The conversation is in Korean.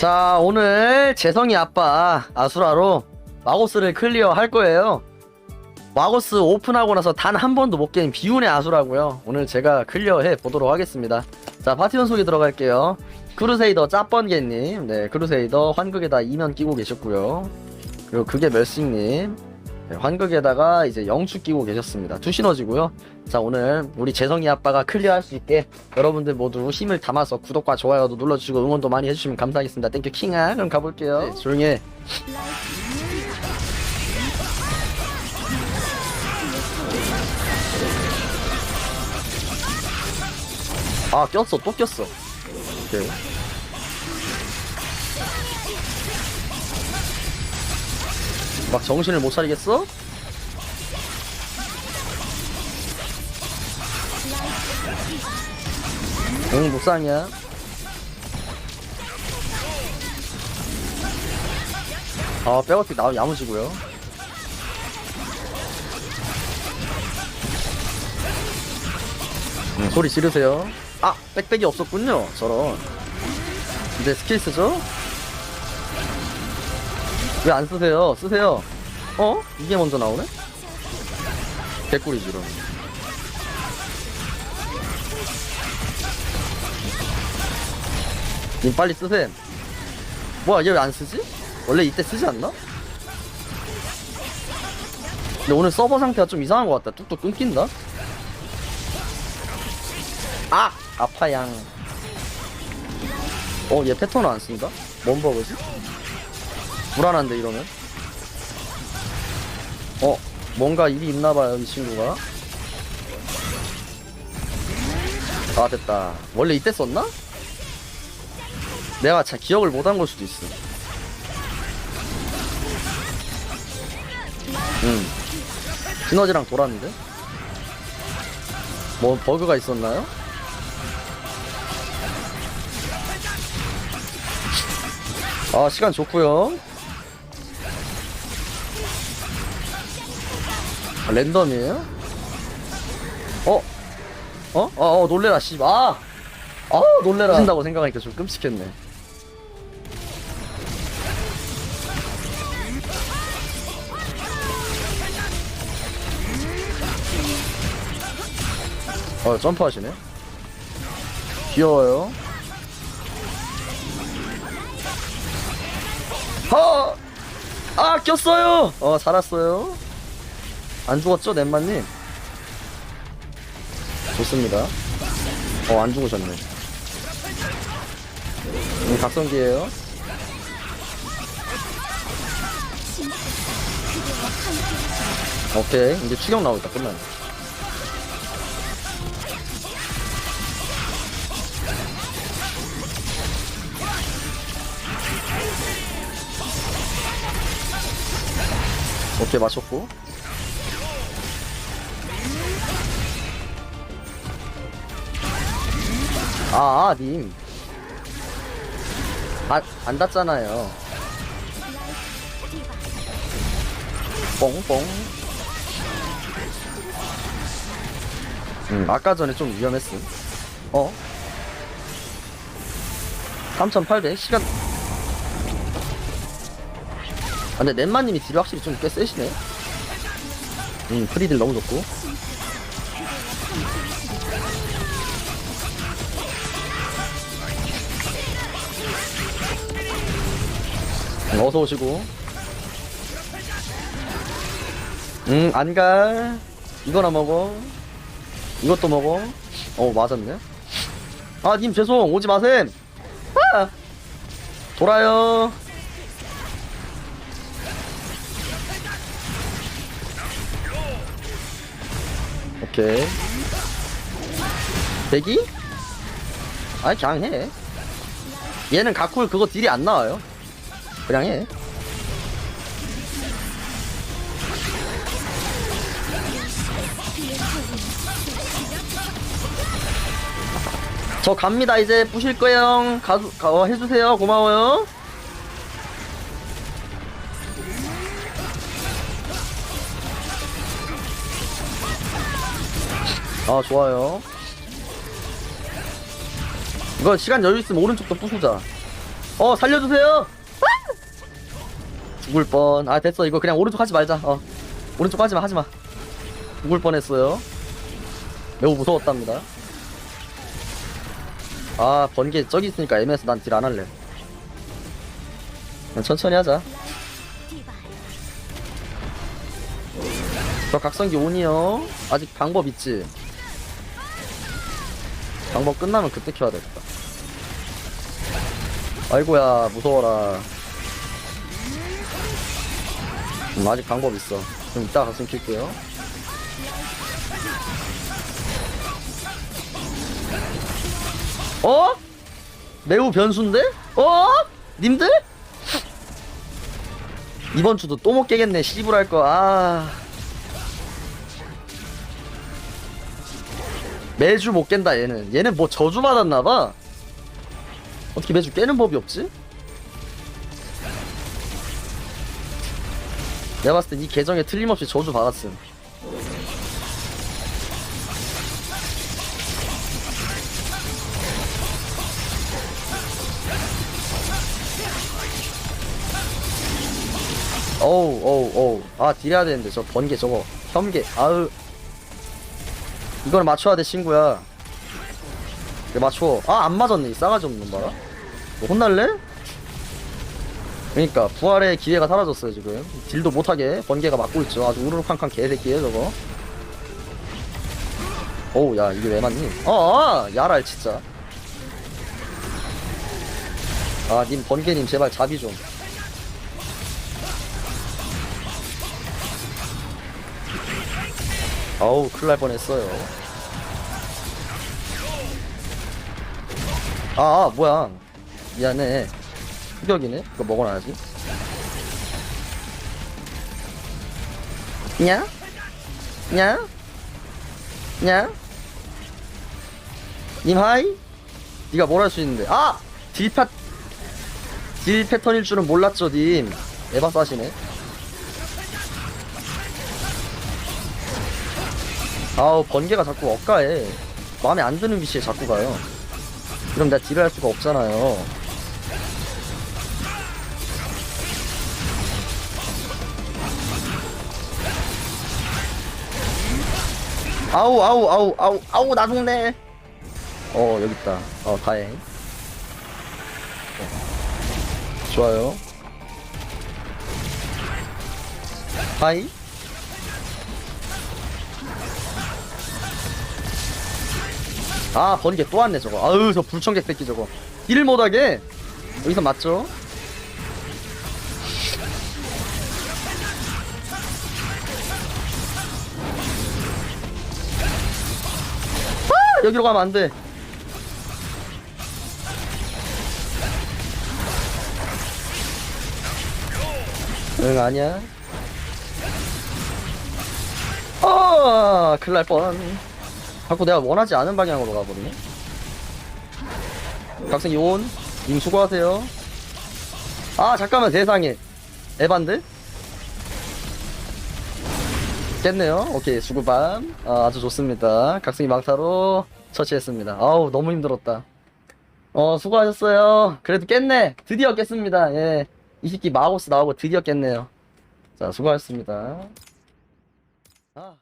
자 오늘 재성이 아빠 아수라로 마고스를 클리어 할 거예요. 마고스 오픈하고 나서 단 한 번도 못 깬 비운의 아수라고요. 오늘 제가 클리어해 보도록 하겠습니다. 자 파티원 소개 들어갈게요. 크루세이더 짜번개님. 네 크루세이더 환극에다 이면 끼고 계셨고요. 그리고 그게 멸싱님 네, 환극에다가 이제 영축 끼고 계셨습니다. 투 시너지고요. 자 오늘 우리 재성이 아빠가 클리어할 수 있게 여러분들 모두 힘을 담아서 구독과 좋아요도 눌러주시고 응원도 많이 해주시면 감사하겠습니다. 땡큐 킹아 그럼 가볼게요. 네, 조용히 해. 아 꼈어. 또 꼈어. 오케이 막 정신을 못 차리겠어? 응 무쌍이야 아 백어택 나오면 야무지고요 음, 소리 지르세요 아 백백이 없었군요 저런 이제 스킬 쓰죠? 왜 안 쓰세요? 쓰세요 어? 이게 먼저 나오네? 개꿀이지 그럼 님 빨리 쓰셈 뭐야 얘 왜 안 쓰지? 원래 이때 쓰지 않나? 근데 오늘 서버 상태가 좀 이상한 것 같다 뚝뚝 끊긴다 아! 아파양 어 얘 패턴을 안 쓴다? 뭔 버그지? 불안한데 이러면? 어 뭔가 일이 있나봐요 이 친구가. 아 됐다. 원래 이때 썼나? 내가 잘 기억을 못한 걸 수도 있어. 응 시너지랑 돌았는데? 뭐 버그가 있었나요? 아 시간 좋고요 아, 랜덤이에요? 어? 어? 어, 어 놀래라 씨발 아! 아 놀래라 신다고 생각하니까 좀 끔찍했네 어 점프하시네 귀여워요 아! 아 꼈어요 어 살았어요 안 죽었죠 넷마님? 좋습니다. 어 안 죽으셨네. 음, 각성기에요? 오케이. 이제 추격 나오겠다 끝나네. 오케이 맞췄고 아, 아, 님. 아, 안 닿잖아요. 뽕뽕. 음, 아까 전에 좀 위험했음. 어? 3,800? 시간. 아, 근데 넷마님이 딜이 확실히 좀 꽤 세시네. 음, 프리딜 너무 좋고. 음, 어서 오시고. 음, 안 가. 이거나 먹어. 이것도 먹어. 어, 맞았네. 아, 님 죄송. 오지 마셈. 아! 돌아요. 오케이. 대기? 아니, 그냥 해. 얘는 가쿨 그거 딜이 안 나와요. 그냥 해. 저 갑니다 이제 부실 거예요. 가, 가 어, 해주세요. 고마워요. 아 좋아요. 이거 시간 여유 있으면 오른쪽도 부수자. 어 살려주세요 아! 죽을 뻔 아 됐어. 이거 그냥 오른쪽 하지 말자. 어. 오른쪽 하지 마 하지 마. 죽을 뻔했어요. 매우 무서웠답니다. 아 번개 저기 있으니까 애매해서 난 딜 안 할래. 그냥 천천히 하자. 저 각성기 온이요. 아직 방법 있지? 방법 끝나면 그때 켜야 되겠다. 아이고야 무서워라 음, 아직 방법 있어 좀 이따 각성 킬게요 어? 매우 변수인데? 어? 님들? 이번 주도 또 못 깨겠네 시불 할거 아 매주 못 깬다 얘는 얘는 뭐 저주 받았나 봐 어떻게 매주 깨는 법이 없지? 내가 봤을 땐이 계정에 틀림없이 저주 받았음. 어우 어우 어우. 아 딜해야 되는데 저 번개 저거. 현개 아으 이걸 맞춰야 돼 친구야. 맞춰. 아 안 맞았네. 이 싸가지 없는 봐라. 너 혼날래? 그러니까 부활의 기회가 사라졌어요 지금. 딜도 못하게 번개가 막고 있죠. 아주 우르르캉캉 개새끼에 저거. 어우 야 이게 왜 맞니? 어 아, 야랄 진짜. 아 님 번개님 제발 자비 좀. 어우 큰일 날 뻔했어요. 아, 아 뭐야. 미안해 흑역이네 이거 먹어놔야지 냐? 냐? 냐? 님 하이? 니가 뭘 할 수 있는데 아! 딜파 딜 패턴일 줄은 몰랐죠 님 에바 싸시네 아우 번개가 자꾸 엇가해 마음에 안 드는 위치에 자꾸 가요 그럼 내가 딜을 할 수가 없잖아요 아우 아우 아우 아우 아우 나 죽네. 어 여기 있다. 어 다행. 어. 좋아요. 하이. 아 번개 또 왔네 저거. 아유 저 불청객 새끼 저거. 딜 못하게. 여기서 맞죠 여기로 가면 안 돼 응 아니야 어 큰일 날 뻔 자꾸 내가 원하지 않은 방향으로 가버리네. 각성 요온, 님 수고하세요. 아, 잠깐만, 세상에. 에반데? 깼네요. 오케이, 수고밤. 아, 아주 좋습니다. 각성이 망타로 처치했습니다. 아우, 너무 힘들었다. 어, 수고하셨어요. 그래도 깼네. 드디어 깼습니다. 예. 이 새끼 마고스 나오고 드디어 깼네요. 자, 수고하셨습니다. 아.